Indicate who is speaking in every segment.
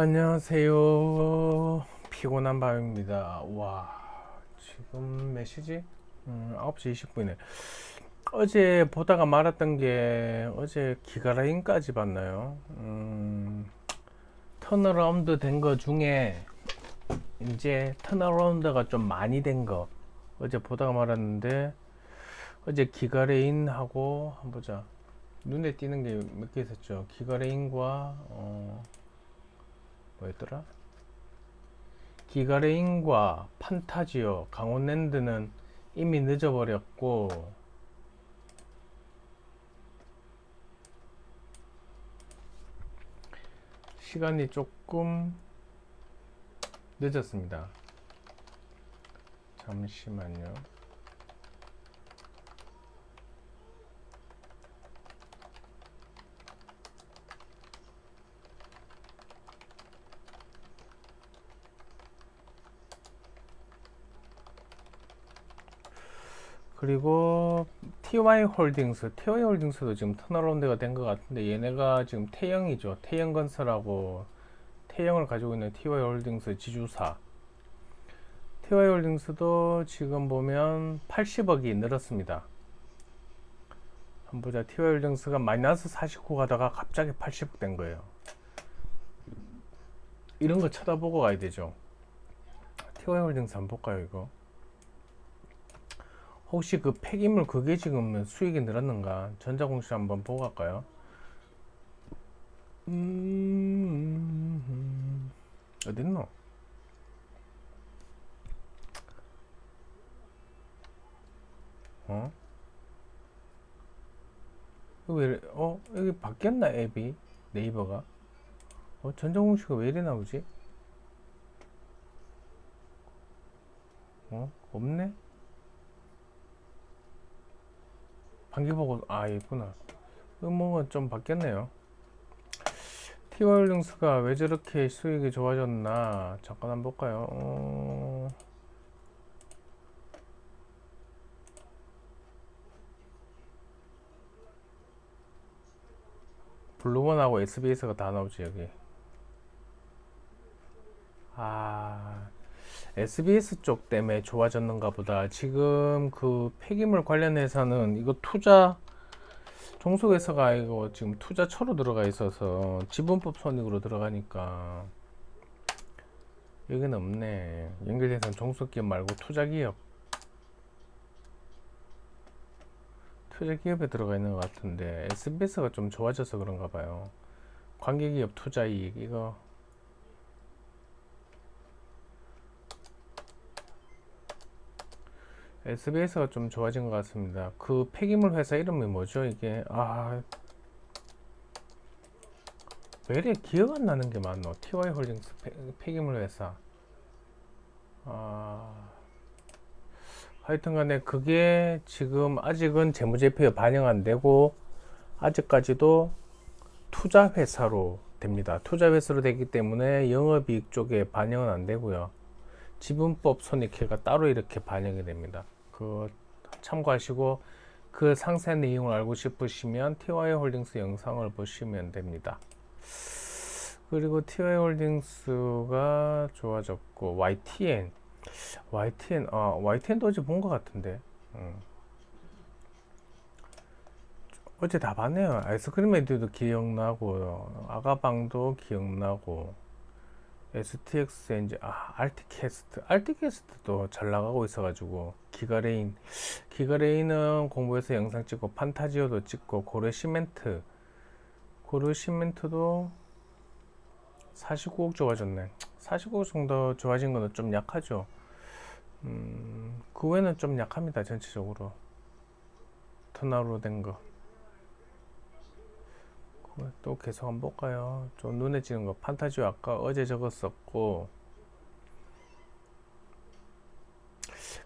Speaker 1: 안녕하세요. 피곤한 밤입니다. 와, 지금 몇 시지? 음, 9시 20분이네. 어제 보다가 말았던 게 어제 기가라인까지 봤나요? 음, 턴어라운드 된 거 중에 이제 턴어라운드가 좀 많이 된 거. 어제 보다가 말았는데 어제 기가레인하고 한번 보자. 눈에 띄는 게 몇 개 있었죠. 기가레인과 어, 뭐였더라? 기가레인과 판타지오, 강원랜드는 이미 늦어버렸고 시간이 조금 늦었습니다. 잠시만요. 그리고 TY 홀딩스, TY 홀딩스도 지금 턴어라운드가 된 것 같은데 얘네가 지금 태영이죠. 태영건설하고 태영을 가지고 있는 TY 홀딩스 지주사. TY 홀딩스도 지금 보면 80억이 늘었습니다. 한번 보자. TY 홀딩스가 마이너스 49 가다가 갑자기 80억 된 거예요. 이런 거 쳐다보고 가야 되죠. TY 홀딩스 한번 볼까요, 이거? 혹시 그 폐기물 그게 지금 수익이 늘었는가? 전자공시 한번 보고 갈까요? 음, 어딨노? 어? 왜 이래, 어? 여기 바뀌었나 앱이? 네이버가? 어? 전자공시가 왜 이래 나오지? 어? 없네? 보고 아 있구나. 음목은 좀 바뀌었네요. 티월링스가 왜 저렇게 수익이 좋아졌나? 잠깐 한번 볼까요? 어... 블루먼하고 SBS가 다 나오지 여기. 아 SBS 쪽 때문에 좋아졌는가 보다. 지금 그 폐기물 관련해서는 이거 투자 종속회사가 이거 지금 투자처로 들어가 있어서 지분법 손익으로 들어가니까 여기는 없네. 연결돼서 종속기업 말고 투자기업. 투자기업에 들어가 있는 것 같은데 SBS가 좀 좋아져서 그런가 봐요. 관계기업 투자이익 이거 SBS가 좀 좋아진 것 같습니다. 그 폐기물 회사 이름이 뭐죠? 이게 아. 왜 이래 기억 안 나는 게 많노? TY 홀딩스 폐, 폐기물 회사. 아. 하여튼 간에 그게 지금 아직은 재무제표에 반영 안 되고 아직까지도 투자 회사로 됩니다. 투자 회사로 되기 때문에 영업이익 쪽에 반영은 안 되고요. 지분법 손익회가 따로 이렇게 반영이 됩니다. 그 참고하시고 그 상세 내용을 알고 싶으시면 TY 홀딩스 영상을 보시면 됩니다. 그리고 TY 홀딩스가 좋아졌고 YTN YTN 아 YTN도 어제 본 것 같은데 음. 어제 다 봤네요. 아이스크림 에드도 기억나고 아가방도 기억나고 STX 엔진, 아, 알티캐스트. 알티캐스트도 잘 나가고 있어가지고, 기가레인. 기가레인은 공부해서 영상 찍고, 판타지오도 찍고, 고려 시멘트. 고려 시멘트도 49억 좋아졌네. 49억 정도 좋아진 거는 좀 약하죠. 음, 그 외에는 좀 약합니다, 전체적으로. 턴아웃로 된 거. 또 계속 한번 볼까요? 좀 눈에 띄는 거. 판타지 아까 어제 적었었고.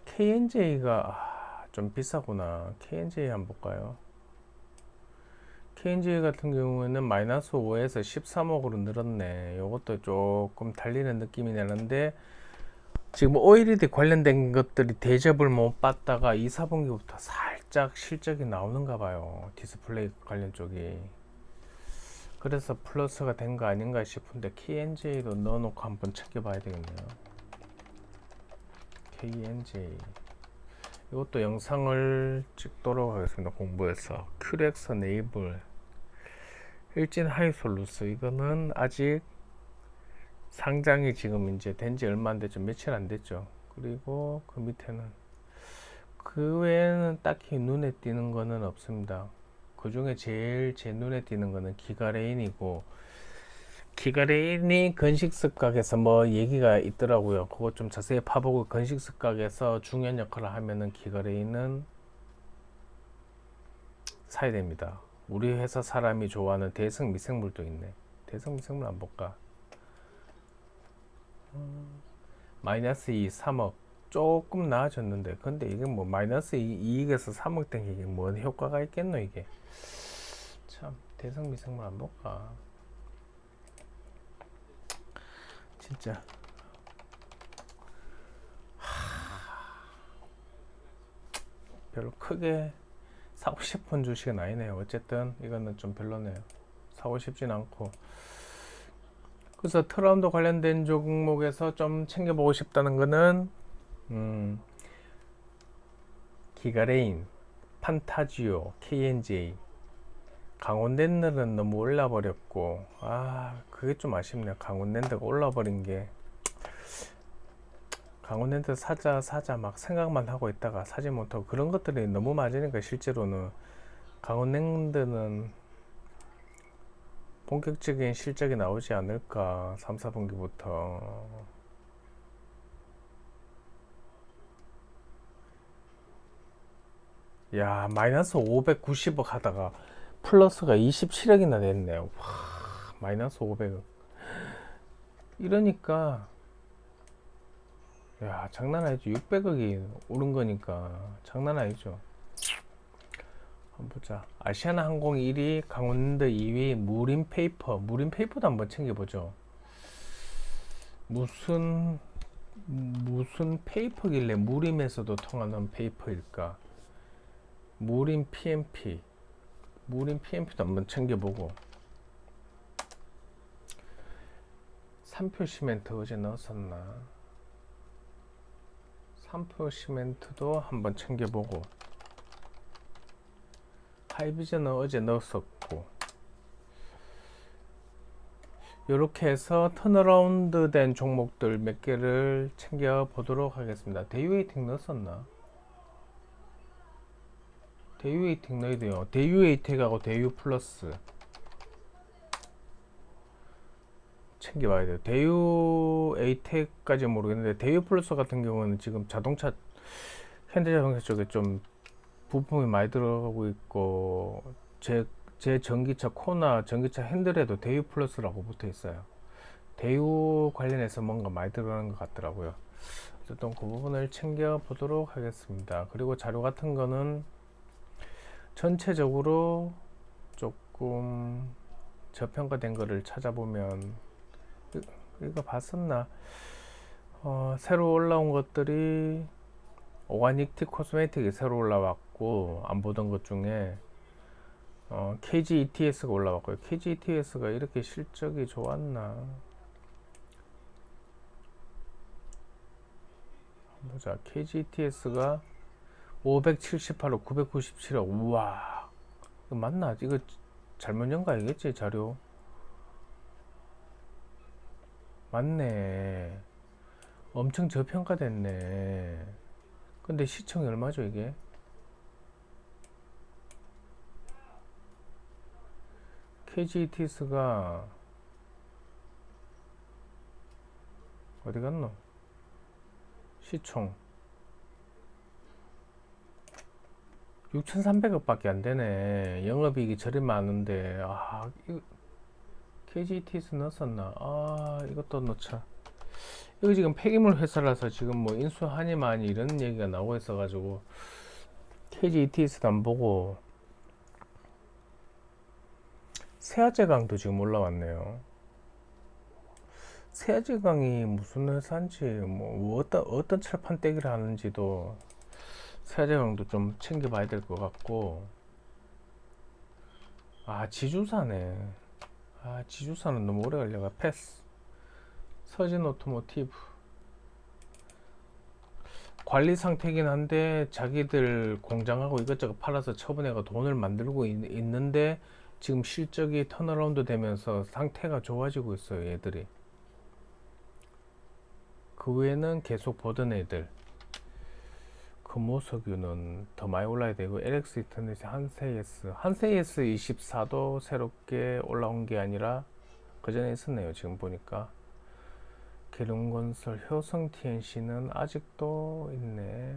Speaker 1: KNJ가 좀 비싸구나. KNJ 한번 볼까요? KNJ 같은 경우에는 마이너스 5에서 13억으로 늘었네. 이것도 조금 달리는 느낌이 나는데 지금 OLED 관련된 것들이 대접을 못 받다가 2, 4분기부터 살짝 실적이 나오는가 봐요. 디스플레이 관련 쪽이 그래서 플러스가 된 거 아닌가 싶은데 KNJ도 넣어놓고 한번 챙겨봐야 되겠네요. KNJ 이것도 영상을 찍도록 하겠습니다. 공부해서 큐렉스 네이블 일진 하이솔루스 이거는 아직 상장이 지금 이제 된 지 얼마 안 됐죠. 며칠 안 됐죠. 그리고 그 밑에는 그 외에는 딱히 눈에 띄는 거는 없습니다. 그 중에 제일 제 눈에 띄는 거는 기가레인이고 기가레인이 건식습각에서 뭐 얘기가 있더라고요. 그거 좀 자세히 파보고 건식습각에서 중요한 역할을 하면은 기가레인은 사야 됩니다. 우리 회사 사람이 좋아하는 대성 미생물도 있네. 대성 미생물 안 볼까? 음, 마이너스 2, 3억 조금 나아졌는데 근데 이게 뭐 마이너스 2, 2억에서 3억 된게 이게 뭔 효과가 있겠노 이게 참 대성 미생물 안 볼까? 진짜 별로 크게 사고 싶은 주식은 아니네요. 어쨌든 이거는 좀 별로네요. 사고 싶진 않고. 그래서 트라운드 관련된 종목에서 좀 챙겨보고 싶다는 거는 음, 기가레인, 판타지오, KNJ, 강원랜드는 너무 올라 버렸고 아 그게 좀 아쉽네요. 강원랜드가 올라 버린 게. 강원랜드 사자 사자 막 생각만 하고 있다가 사지 못하고 그런 것들이 너무 맞으니까 실제로는. 강원랜드는 본격적인 실적이 나오지 않을까 3, 4분기부터 야 마이너스 590억 하다가 플러스가 27억이나 됐네요. 와 마이너스 500억. 이러니까 야 장난 아니죠. 600억이 오른 거니까. 장난 아니죠. 한번 보자. 아시아나 항공 1위 강원랜드 2위 무림페이퍼. 무림페이퍼도 한번 챙겨보죠. 무슨 무슨 페이퍼길래 무림에서도 통하는 페이퍼일까 무림 PMP 무림 PMP도 한번 챙겨보고. 삼표 시멘트 어제 넣었었나? 삼표 시멘트도 한번 챙겨보고. 하이비전은 어제 넣었었고. 이렇게 해서 턴어라운드 된 종목들 몇 개를 챙겨 보도록 하겠습니다. 데이웨이팅 넣었었나 데이웨이팅 넣어야 돼요 데이웨이팅하고 데이유 플러스 챙겨봐야 돼요. 대유 에이텍까지 모르겠는데 대유 플러스 같은 경우는 지금 자동차 현대자동차 쪽에 좀 부품이 많이 들어가고 있고 제, 제 전기차 코나 전기차 핸들에도 대유 플러스라고 붙어 있어요. 대유 관련해서 뭔가 많이 들어가는 것 같더라고요. 어쨌든 그 부분을 챙겨 보도록 하겠습니다. 그리고 자료 같은 거는 전체적으로 조금 저평가된 거를 찾아보면 이거 봤었나? 어, 새로 올라온 것들이 오가닉 티 코스메틱이 새로 올라왔고 안 보던 것 중에 어, KG ETS가 올라왔고요. KG ETS가 이렇게 실적이 좋았나? 보자. KG ETS가 578억, 997억. 우와. 이거 맞나? 이거 잘못 연거 아니겠지, 자료? 맞네. 엄청 저평가됐네. 근데 시청이 얼마죠, 이게? KGTS가 어디 갔노? 시총 6,300억 밖에 안 되네. 영업이익이 저리 많은데, 아, 이거 KGTS 넣었었나? 아, 이것도 넣자. 이거 지금 폐기물 회사라서 지금 뭐 인수하니만 이런 얘기가 나오고 있어가지고 KGTS도 안 보고 세아제강도 지금 올라왔네요. 세아제강이 무슨 회사인지 뭐 어떤 어떤 철판 떼기를 하는지도 세아제강도 좀 챙겨봐야 될 것 같고. 아 지주사네. 아 지주사는 너무 오래 걸려가 패스. 서진 오토모티브. 관리 상태긴 한데 자기들 공장하고 이것저것 팔아서 처분해가 돈을 만들고 있, 있는데 지금 실적이 턴어라운드 되면서 상태가 좋아지고 있어요 얘들이. 그 외에는 계속 보던 애들 금호석유는 더 많이 올라야 되고 LX 이터넷이 한세이에스 한세이에스 24도 새롭게 올라온 게 아니라 그 전에 있었네요 지금 보니까. 기름건설 효성 TNC는 아직도 있네.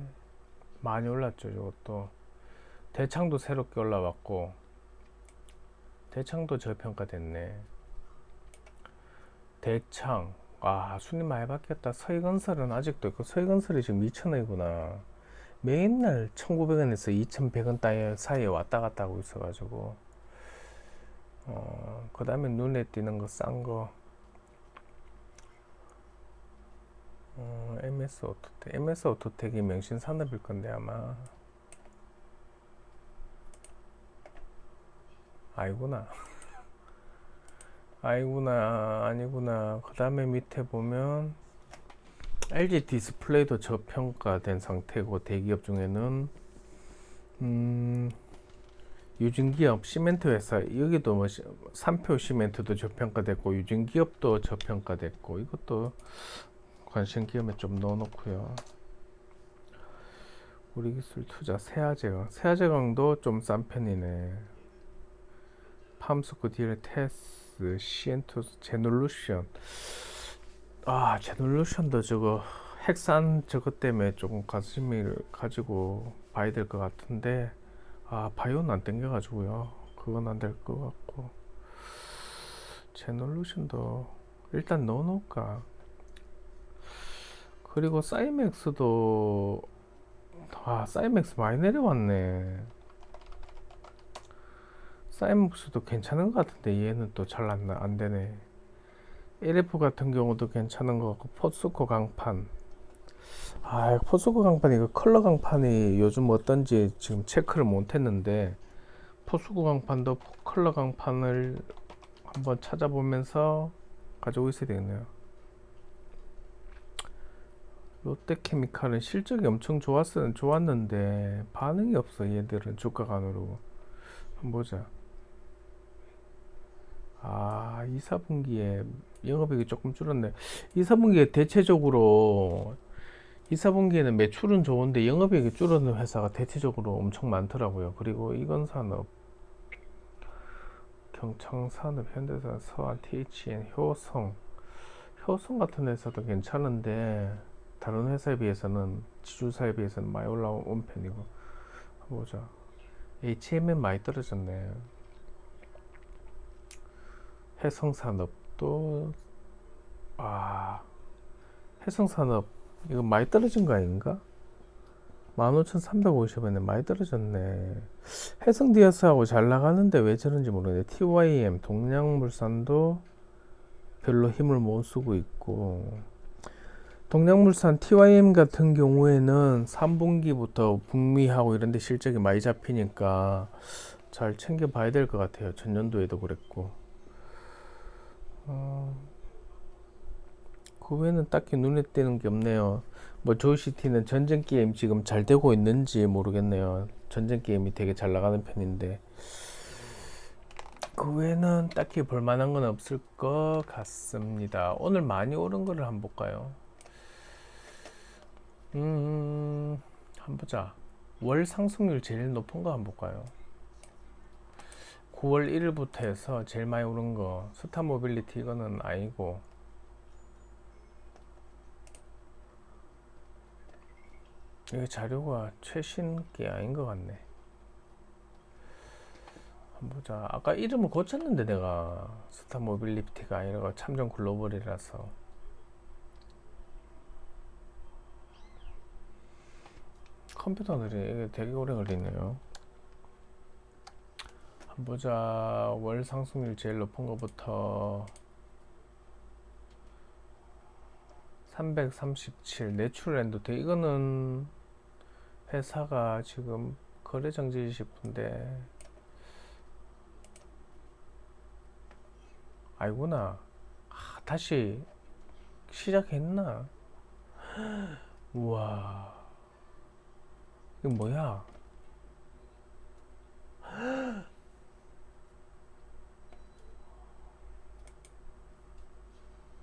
Speaker 1: 많이 올랐죠 이것도. 대창도 새롭게 올라왔고 대창도 저평가됐네. 대창. 아 순위 많이 바뀌었다. 서희건설은 아직도 있고 서희건설이 지금 2,000원이구나 맨날 1,900원에서 2,100원 따위 사이에 왔다 갔다 하고 있어가지고 어, 그 다음에 눈에 띄는 거 싼 거. 어, MS 오토텍 MS 오토텍이 명신 산업일 건데 아마. 아이구나. 아이구나 아니구나. 그 다음에 밑에 보면 LG 디스플레이도 저평가된 상태고 대기업 중에는 음, 유진기업 시멘트 회사 여기도 뭐 시- 삼표 시멘트도 저평가됐고 유진기업도 저평가됐고 이것도 관심 기업에 좀 넣어놓고요. 우리 기술 투자 세아제강 세아제강도 좀 싼 편이네. 팜스코 딜 테스 시엔투 제놀루션 아 제놀루션도 저거 핵산 저것 때문에 조금 관심을 가지고 봐야 될 것 같은데 아 바이오는 안 땡겨가지고요. 그건 안 될 것 같고. 제놀루션도 일단 넣어놓을까? 그리고 사이맥스도 아 사이맥스 많이 내려왔네. 사이맥스도 괜찮은 것 같은데 얘는 또 잘안안 되네 LF 같은 경우도 괜찮은 것 같고 포스코 강판. 아 포스코 강판 이거 컬러 강판이 요즘 어떤지 지금 체크를 못했는데 포스코 강판도 컬러 강판을 한번 찾아보면서 가지고 있어야 되겠네요. 롯데케미칼은 실적이 엄청 좋았, 좋았는데 반응이 없어 얘들은 주가가 안 오르고 한번 보자 아 2, 4분기에 영업이익이 조금 줄었네. 2, 4분기에 대체적으로 2, 4분기에는 매출은 좋은데 영업이익이 줄어든 회사가 대체적으로 엄청 많더라고요. 그리고 이건산업 경창산업 현대산 서한 THN 효성. 효성 같은 회사도 괜찮은데 다른 회사에 비해서는 지주사에 비해서는 많이 올라온 편이고. 보자. HM은 많이 떨어졌네 해성산업도 아 해성산업 이거 많이 떨어진 거 아닌가? 15,350원에 많이 떨어졌네. 해성디아스하고 잘 나가는데 왜 저런지 모르겠네. TYM 동양물산도 별로 힘을 못 쓰고 있고. 동양물산 TYM 같은 경우에는 3분기부터 북미하고 이런 데 실적이 많이 잡히니까 잘 챙겨 봐야 될 것 같아요. 전년도에도 그랬고 어, 그 외에는 딱히 눈에 띄는 게 없네요. 뭐 조이시티는 전쟁 게임 지금 잘 되고 있는지 모르겠네요. 전쟁 게임이 되게 잘 나가는 편인데 그 외에는 딱히 볼 만한 건 없을 것 같습니다. 오늘 많이 오른 거를 한번 볼까요? 음, 한번 보자. 월 상승률 제일 높은 거 한번 볼까요? 9월 1일부터 해서 제일 많이 오른 거 스타 모빌리티 이거는 아니고. 이게 자료가 최신 게 아닌 것 같네. 한번 보자. 아까 이름을 고쳤는데 내가 스타 모빌리티가 아니라 참전 글로벌이라서. 컴퓨터들이 되게 오래 걸리네요 보자 월 상승률 제일 높은 거부터 337 내추럴랜드 이거는 회사가 지금 거래 정지 싶은데 아이구나. 아, 다시 시작했나? 우와. 이거 뭐야?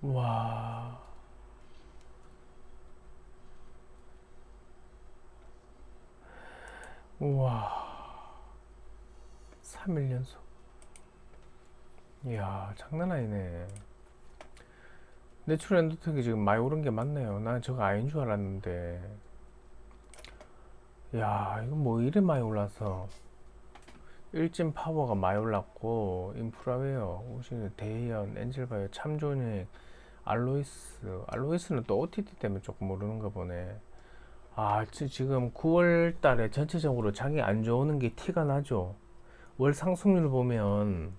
Speaker 1: 와. 우와. 3일 연속. 이야, 장난 아니네. 내추럴 엔도텍이 지금 많이 오른 게 맞네요. 나는 저거 아닌 줄 알았는데. 야, 이거 뭐 이래 많이 올라서. 일진 파워가 많이 올랐고, 인프라웨어, 오시 대현, 엔젤바이오, 참조닉, 알로이스. 알로이스는 또 OTT 때문에 조금 오르는가 보네. 아, 지- 지금 9월 달에 전체적으로 장이 안 좋은 게 티가 나죠. 월 상승률 보면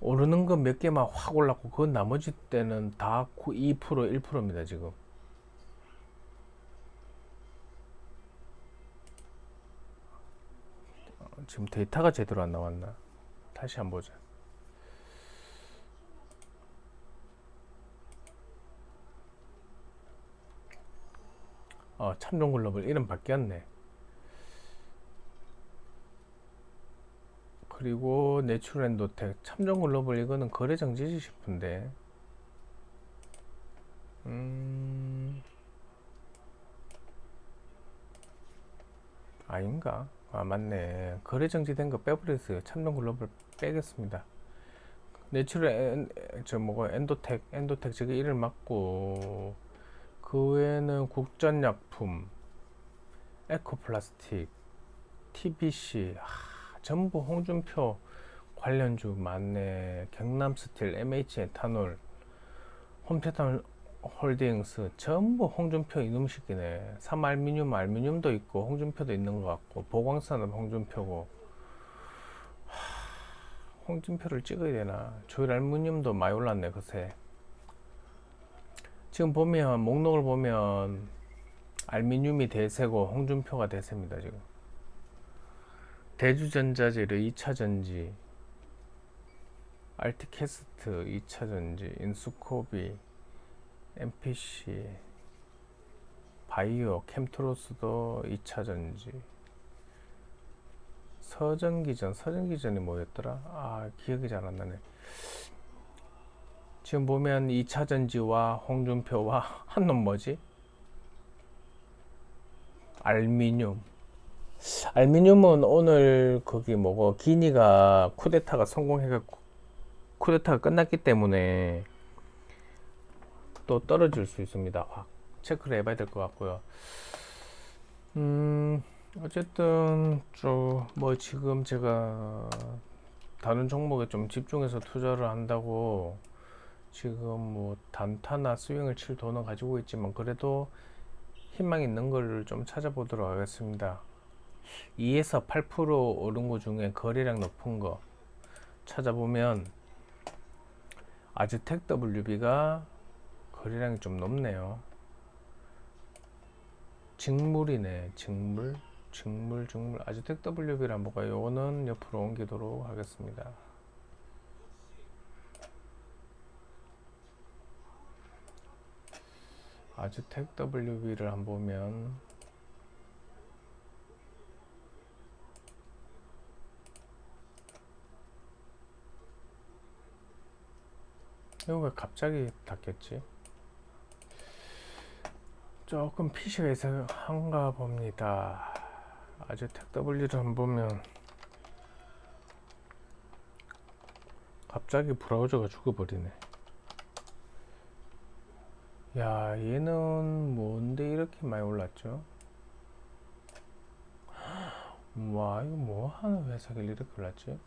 Speaker 1: 오르는 거몇 개만 확 올랐고 그 나머지 때는 다 2%, 1%입니다, 지금. 어, 지금 데이터가 제대로 안 나왔나? 다시 한번 보자. 어, 참종 글로벌 이름 바뀌었네. 그리고 내추럴엔도텍 참종 글로벌 이거는 거래 정지지 싶은데. 음 아닌가? 아 맞네. 거래 정지된 거 빼버렸어요. 참종 글로벌 빼겠습니다. 내추럴 엔, 저 뭐고 엔도텍 엔도텍 저게 이를 맞고 그 외에는 국전약품 에코플라스틱 TBC 하, 전부 홍준표 관련주 많네. 경남스틸, MH 에탄올, 홈페탄 홀딩스 전부 홍준표 이놈 새끼네. 삼알미늄, 알미늄도 있고 홍준표도 있는 것 같고 보광산업 홍준표고 하, 홍준표를 찍어야 되나? 조일 알미늄도 많이 올랐네 그새. 지금 보면 목록을 보면 알미늄이 대세고 홍준표가 대세입니다 지금. 대주전자재료 2차전지 알티캐스트 2차전지 인수코비 MPC 바이오 캠트로스도 2차전지. 서전기전 서전기전이 뭐였더라? 아 기억이 잘 안 나네 지금 보면 2차전지와 홍준표와 한 놈 뭐지 알미늄 알미늄은 오늘 거기 뭐고 기니가 쿠데타가 성공해갖고 쿠데타가 끝났기 때문에 또 떨어질 수 있습니다. 확 체크를 해봐야 될 것 같고요. 음 어쨌든 좀뭐 지금 제가 다른 종목에 좀 집중해서 투자를 한다고 지금 뭐 단타나 스윙을 칠 돈은 가지고 있지만 그래도 희망 있는 거를 좀 찾아보도록 하겠습니다. 2에서 8% 오른 거 중에 거래량 높은 거 찾아보면 아즈텍 WB가 거래량이 좀 높네요. 직물이네, 직물, 직물, 직물. 아즈텍 WB란 뭐가 요거는 옆으로 옮기도록 하겠습니다. 아즈텍 WB를 한번 보면 이거 왜 갑자기 닫혔지? 조금 PC가 이상한가 봅니다. 아주 택W를 한번 보면 갑자기 브라우저가 죽어버리네. 야, 얘는 뭔데 이렇게 많이 올랐죠? 와, 이거 뭐 하는 회사길래 이렇게 올랐지?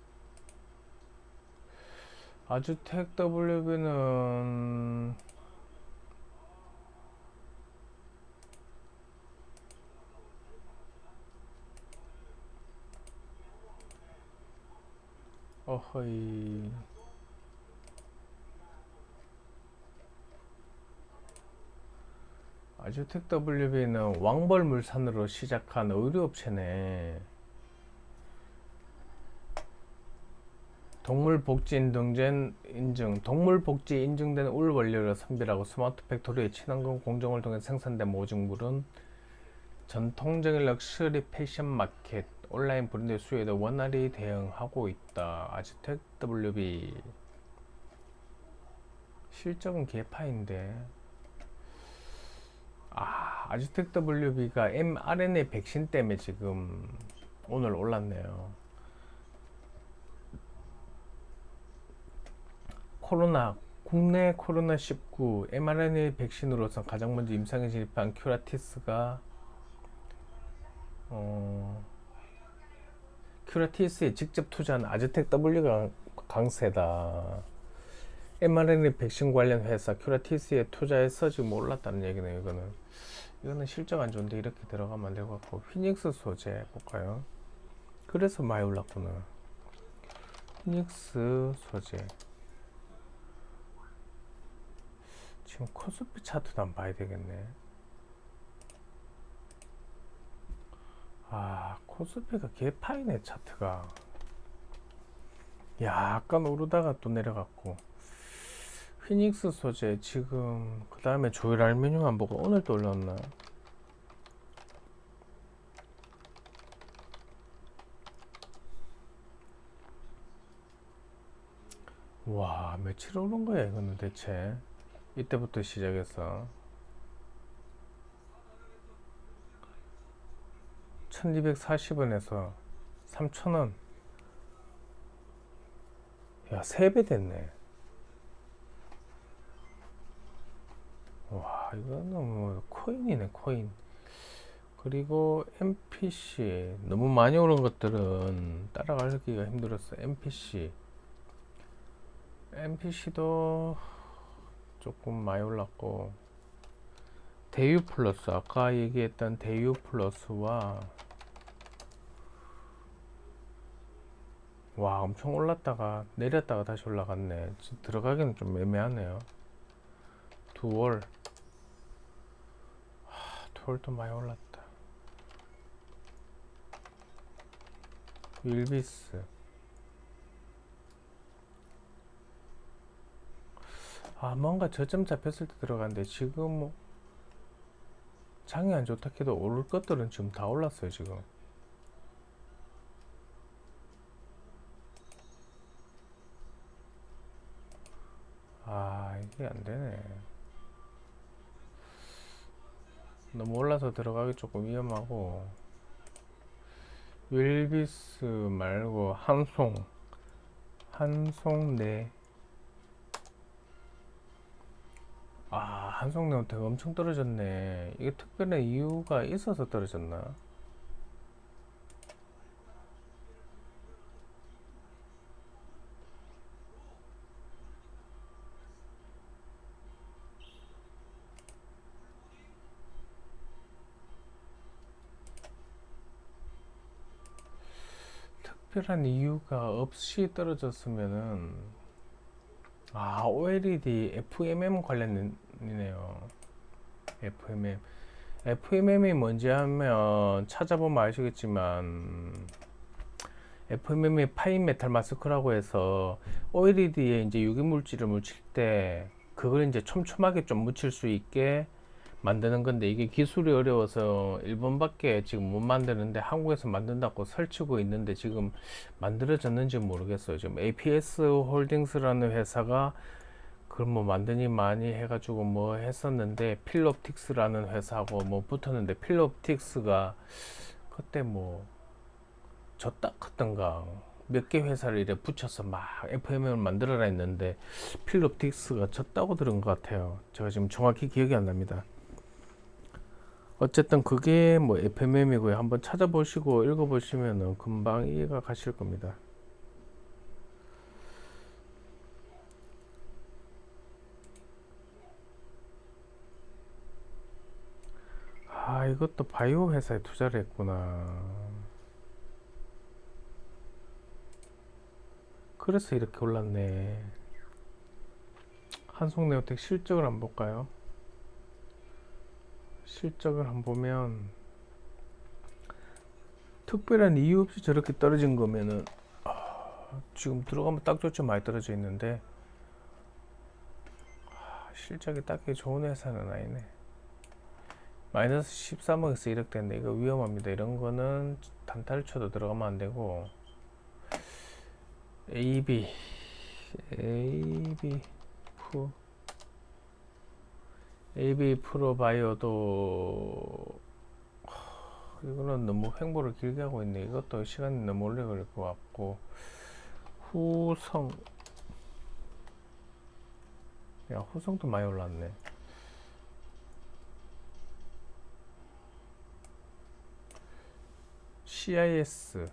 Speaker 1: 아주텍 WB는 어허이 아주텍 WB는 왕벌물산으로 시작한 의류업체네. 동물복지 인증된 인증 동물복지 인증된 울 원료를 선별하고 스마트 팩토리의 친환경 공정을 통해 생산된 모직물은 전통적인 럭셔리 패션 마켓 온라인 브랜드 수요에도 원활히 대응하고 있다. 아즈텍 WB 실적은 개파인데 아 아즈텍 WB가 mRNA 백신 때문에 지금 오늘 올랐네요. 코로나 국내 코로나19 mRNA 백신으로서 가장 먼저 임상에 진입한 큐라티스가 어, 큐라티스에 직접 투자한 아즈텍 W가 강세다. mRNA 백신 관련 회사 큐라티스에 투자해서 지금 올랐다는 얘기네요. 이거는 이거는 실적 안 좋은데 이렇게 들어가면 안 될 것 같고 피닉스 소재 볼까요? 그래서 많이 올랐구나. 피닉스 소재 지금 코스피 차트도 한번 봐야 되겠네. 아, 코스피가 개파이네, 차트가. 약간 오르다가 또 내려갔고. 피닉스 소재 지금 그 다음에 조일 알루미늄 안 보고 오늘 또 올랐나? 와 며칠 오른 거야 이거는 대체? 이때부터 시작해서. 1240원에서 3000원. 야 3배 됐네 와 이거는 뭐 코인이네 코인. 그리고 MPC 너무 많이 오른 것들은 따라가기가 힘들었어 MPC MPC도 조금 많이 올랐고 대유 플러스 아까 얘기했던 대유 플러스와 와 엄청 올랐다가 내렸다가 다시 올라갔네. 들어가기는 좀 애매하네요. 두월 하, 두월도 많이 올랐다. 윌비스. 아 뭔가 저점 잡혔을 때 들어갔는데 지금 뭐 장이 안 좋다 해도 오를 것들은 지금 다 올랐어요 지금. 아 이게 안 되네 너무 올라서 들어가기 조금 위험하고 윌비스 말고 한송 한송 내 아, 한송네온테가 엄청 떨어졌네. 이게 특별한 이유가 있어서 떨어졌나? 특별한 이유가 없이 떨어졌으면은 아, OLED FMM 관련이네요. FMM. FMM이 뭔지 하면 찾아보면 아시겠지만 FMM이 파인 메탈 마스크라고 해서 OLED에 이제 유기 물질을 묻힐 때 그걸 이제 촘촘하게 좀 묻힐 수 있게 만드는 건데 이게 기술이 어려워서 일본밖에 지금 못 만드는데 한국에서 만든다고 설치고 있는데 지금 만들어졌는지 모르겠어요. 지금 APS 홀딩스라는 회사가 그걸 뭐 만드니 많이 해가지고 뭐 했었는데 필롭틱스라는 회사하고 뭐 붙었는데 필롭틱스가 그때 뭐 졌다 같던가 몇 개 회사를 이래 붙여서 막 FM을 만들어라 했는데 필롭틱스가 졌다고 들은 것 같아요. 제가 지금 정확히 기억이 안 납니다. 어쨌든 그게 뭐 FMM이고요. 한번 찾아보시고 읽어보시면 금방 이해가 가실 겁니다. 아, 이것도 바이오 회사에 투자를 했구나. 그래서 이렇게 올랐네. 한송네오텍 실적을 한번 볼까요? 실적을 한번 보면 특별한 이유 없이 저렇게 떨어진 거면은 아, 지금 들어가면 딱 좋죠. 많이 떨어져 있는데 아, 실적이 딱히 좋은 회사는 아니네. 마이너스 13억에서 1억 됐는데 이거 위험합니다. 이런 거는 단타를 쳐도 들어가면 안 되고 AB AB 프 AB 프로바이오도 하, 이거는 너무 횡보를 길게 하고 있네. 이것도 시간이 너무 오래 걸릴 것 같고 후성 야 후성도 많이 올랐네. CIS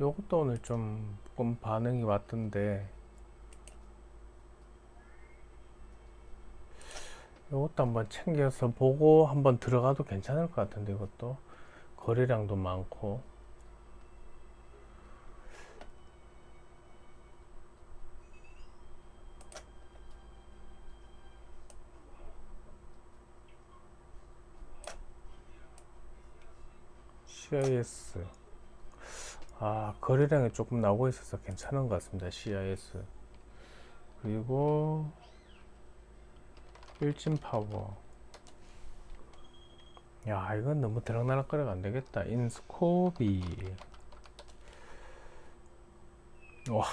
Speaker 1: 요것도 오늘 좀 조금 반응이 왔던데. 요것도 한번 챙겨서 보고 한번 들어가도 괜찮을 것 같은데 이것도. 거래량도 많고. CIS 아 거래량이 조금 나오고 있어서 괜찮은 것 같습니다 CIS 그리고 일진 파워. 야 이건 너무 들락날락거려가 안 되겠다. 인스코비. 와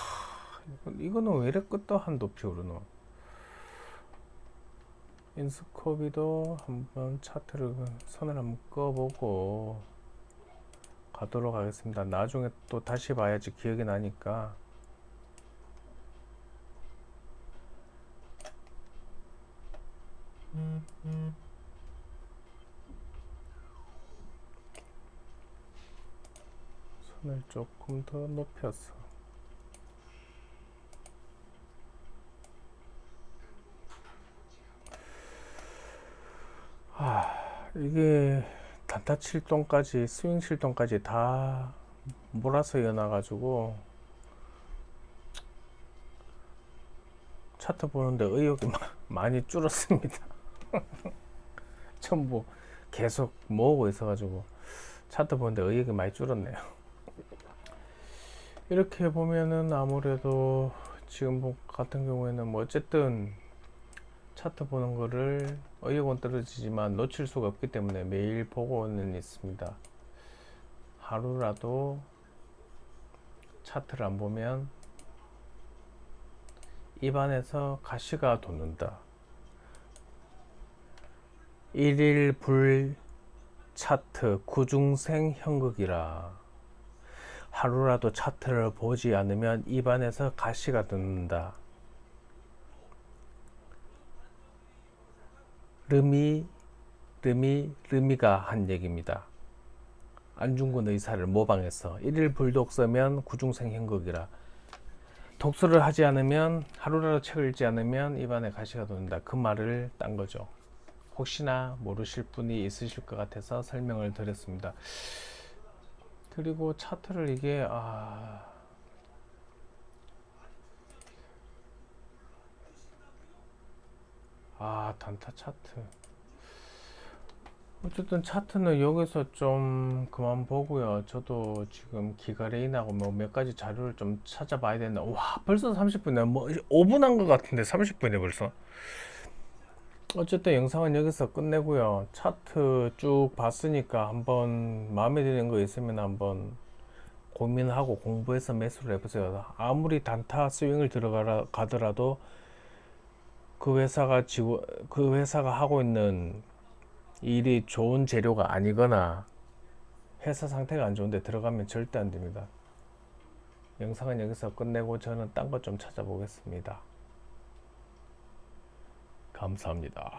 Speaker 1: 이거는 왜 이래 끝도 한 높이 오르노? 인스코비도 한번 차트를 선을 한번 꺼보고 가도록 하겠습니다. 나중에 또 다시 봐야지 기억이 나니까. 손을 조금 더아 이게 단타 7동까지 스윙 7동까지 다 몰아서 이어나가지고 차트 보는데 의욕이 마- 많이 줄었습니다. 전부 계속 모으고 있어가지고 차트 보는데 의욕이 많이 줄었네요. 이렇게 보면은 아무래도 지금 보- 같은 경우에는 뭐 어쨌든 차트 보는 거를 의욕은 떨어지지만 놓칠 수가 없기 때문에 매일 보고는 있습니다. 하루라도 차트를 안 보면 입안에서 가시가 돋는다. 일일 불 차트 구중생 형극이라. 하루라도 차트를 보지 않으면 입안에서 가시가 돋는다. 르미, 르미, 르미가 한 얘기입니다. 안중근 의사를 모방해서 일일 불독 쓰면 구중생 형극이라. 독서를 하지 않으면 하루라도 책을 읽지 않으면 입안에 가시가 돋는다. 그 말을 딴 거죠. 혹시나 모르실 분이 있으실 것 같아서 설명을 드렸습니다. 그리고 차트를 이게 아 아, 단타 차트. 어쨌든 차트는 여기서 좀 그만 보고요. 저도 지금 기가레인하고 뭐 몇 가지 자료를 좀 찾아봐야 된다. 와, 벌써 30분이네. 뭐 5분 한 것 같은데 30분이네 벌써. 어쨌든 영상은 여기서 끝내고요. 차트 쭉 봤으니까 한번 마음에 드는 거 있으면 한번 고민하고 공부해서 매수를 해보세요. 아무리 단타 스윙을 들어가라 가더라도 그 회사가 지고 그 회사가 하고 있는 일이 좋은 재료가 아니거나 회사 상태가 안 좋은데 들어가면 절대 안 됩니다. 영상은 여기서 끝내고 저는 딴 것 좀 찾아보겠습니다. 감사합니다.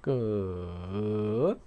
Speaker 1: 끝.